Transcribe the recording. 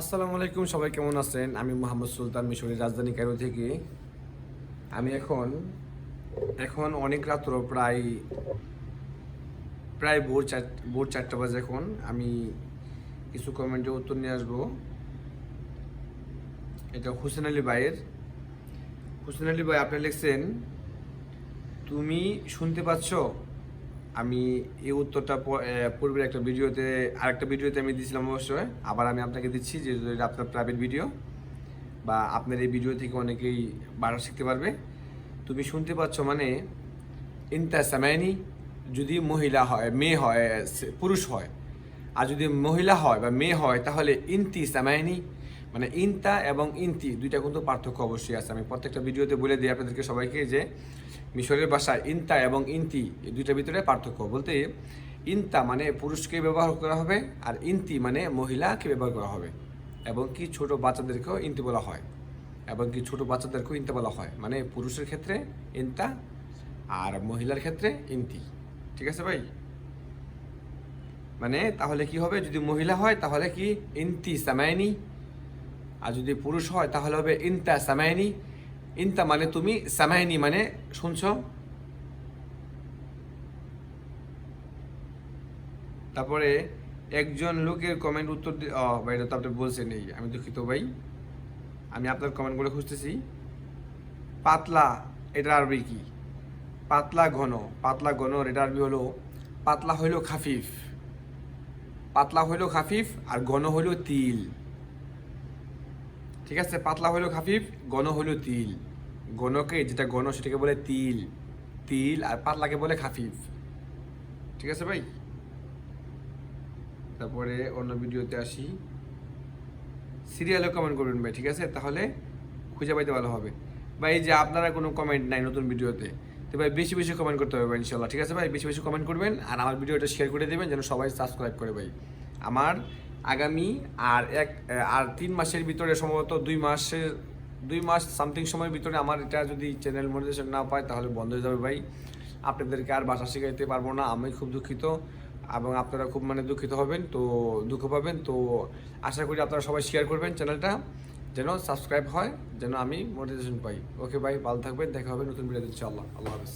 আসসালামু আলাইকুম, সবাই কেমন আছেন? আমি মোহাম্মদ সুলতান মিশরের রাজধানী কায়রো থেকে। আমি এখন এখন অনেক রাত্র, প্রায় প্রায় ভোর চার, ভোর চারটা বাজে এখন। আমি কিছু কমেন্টে উত্তর নিয়ে আসব। এটা হুসেন আলী ভাইয়ের। হুসেন আলী ভাই, আপনি লিখছেন, তুমি শুনতে পাচ্ছ? আমি এই উত্তরটা পূর্বের একটা ভিডিওতে, আরেকটা ভিডিওতে আমি দিয়েছিলাম অবশ্যই। আবার আমি আপনাকে দিচ্ছি যে এটা আপনার প্রাইভেট ভিডিও বা আপনার এই ভিডিও থেকে অনেকেই বাড়া শিখতে পারবে। তুমি শুনতে পাচ্ছ মানে ইনতা সামায়নি যদি মহিলা হয়, মেয়ে হয় পুরুষ হয়। আর যদি মহিলা হয় বা মেয়ে হয়, তাহলে ইনতি সামায়নি মানে ইনতা এবং ইনতি দুইটা কিন্তু পার্থক্য অবশ্যই আছে। আমি প্রত্যেকটা ভিডিওতে বলে দিই আপনাদেরকে সবাইকে যে মিশরের ভাষায় ইনতা এবং ইনতি এই দুইটার ভিতরে পার্থক্য। বলতে ইনতা মানে পুরুষকে ব্যবহার করা হবে আর ইনতি মানে মহিলাকে ব্যবহার করা হবে। এবং কি ছোট বাচ্চাদেরকেও ইনতি বলা হয়। এবং কি ছোট বাচ্চাদেরকেও ইনতে বলা হয়। মানে পুরুষের ক্ষেত্রে ইনতা আর মহিলার ক্ষেত্রে ইনতি। ঠিক আছে ভাই? মানে তাহলে কি হবে? যদি মহিলা হয় তাহলে কি ইনতি সামায়নি আর যদি পুরুষ হয়, তাহলে হবে ইনতা সামায়নি ইনতা মানে তুমি সামায়নি মানে শুনছ? তারপরে একজন লোকের কমেন্ট উত্তর ভাই তো আপনি বলছেন এই আমি দুঃখিত ভাই। আমি আপনার কমেন্টগুলো খুঁজতেছি। পাতলা, এটা আরবি কি? পাতলা ঘন পাতলা ঘন, এটা আরবি হলো, পাতলা হইল খাফিফ। পাতলা হইল খাফিফ আর ঘন হইল তিল। ঠিক আছে, পাতলা হইল খাফিফ গণ হইল তিল। গণকে যেটা গণ সেটাকে বলে তিল। তিল আর পাতলাকে বলে খাফিফ। ঠিক আছে ভাই? তারপরে অন্য ভিডিওতে আসি। সিরিয়ালে কমেন্ট করবেন ভাই, ঠিক আছে? তাহলে খুঁজে পাইতে ভালো হবে। ভাই, এই যে আপনারা কোনো কমেন্ট নাই নতুন ভিডিওতে, তো ভাই বেশি বেশি কমেন্ট করতে হবে ইনশাল্লাহ। ঠিক আছে ভাই? বেশি বেশি কমেন্ট করবেন আর আমার ভিডিওটা শেয়ার করে দেবেন, যেন সবাই সাবস্ক্রাইব করে ভাই। আমার আগামী আর এক, আর তিন মাসের ভিতরে সম্ভবত দুই মাসের দুই মাস সামথিং সময়ের ভিতরে আমার এটা যদি চ্যানেল মনিটাইজেশন না পায় তাহলে বন্ধ হয়ে যাবে ভাই। আপনাদেরকে আর ভাষা শেখাইতে পারব না, আমি খুব দুঃখিত এবং আপনারা খুব মানে দুঃখিত হবেন, তো দুঃখ পাবেন, তো আশা করি আপনারা সবাই শেয়ার করবেন চ্যানেলটা যেন সাবস্ক্রাইব হয়, যেন আমি মোটিভেশন পাই। ওকে ভাই, ভালো থাকবেন, দেখা হবে নতুন ভিডিওতে ইনশাআল্লাহ। আল্লাহ হাফেজ।